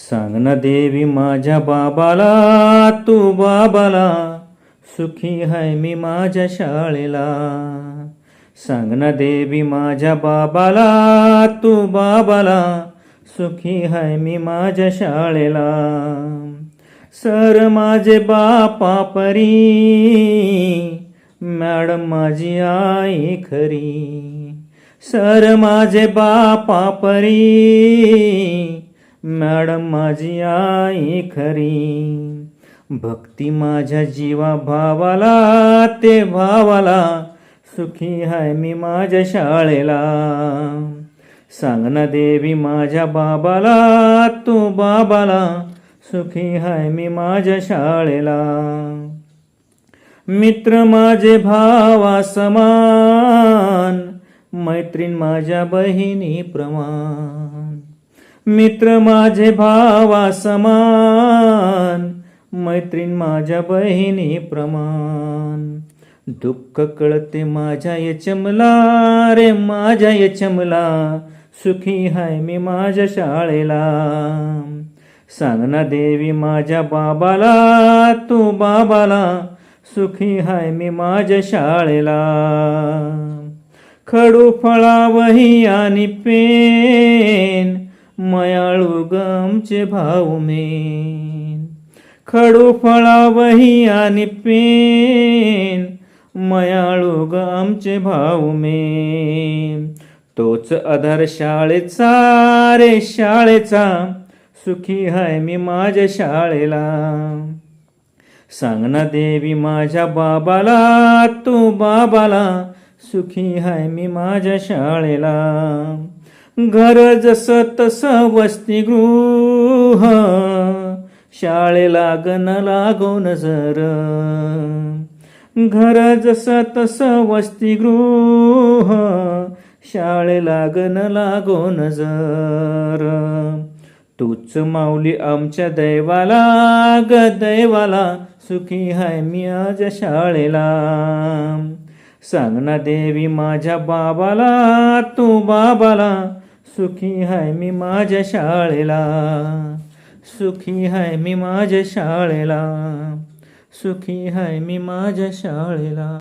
सांग ना देवी माझ्या बाबाला तू बाबाला सुखी हाय मी माझ्या शाळेला. सांग ना देवी माझ्या बाबाला तू बाबाला सुखी हाय मी माझ्या शाळेला. सर माझे बापा परी मॅडम माझी आई खरी. सर माझे बापा परी मॅडम माझी आई खरी. भक्ती माझ्या जीवा भावाला ते भावाला सुखी हाय मी माझ्या शाळेला. सांग ना देवी माझ्या बाबाला तू बाबाला सुखी हाय मी माझ्या शाळेला. मित्र माझे भावा समान मैत्रीण माझ्या बहिणी प्रमाण. मित्र माझे भावा समान मैत्रीण माझ्या बहिणी प्रमाण. दुःख कळते माझ्या यचमला रे माझ्या यचमला सुखी हाय मी माझ्या शाळेला. सांग ना देवी माझ्या बाबाला तू बाबाला सुखी हाय मी माझ्या शाळेला. खडू फळा वही आणि पेन गमचे भाऊ मेन. खडू फळा वही आणि पेन. मयाळू ग आमचे भाऊ मेन. तोच आधार शाळेचा रे शाळेचा. सुखी हाय मी माझ्या शाळेला. सांग ना देवी माझ्या बाबाला तू बाबाला. सुखी हाय मी माझ्या शाळेला. घर जसं तसं वसतिगृह शाळेला गण लागो नजर घर जसं तसं वसतिगृह शाळेला गण लागो नजर तूच माऊली आमच्या दैवाला ग दैवाला सुखी हाय मी आज शाळेला. सांग ना देवी माझ्या बाबाला तू बाबाला सुखी हाय मी माझ्या शाळेला. सुखी हाय मी माझ्या शाळेला. सुखी हाय मी माझ्या शाळेला.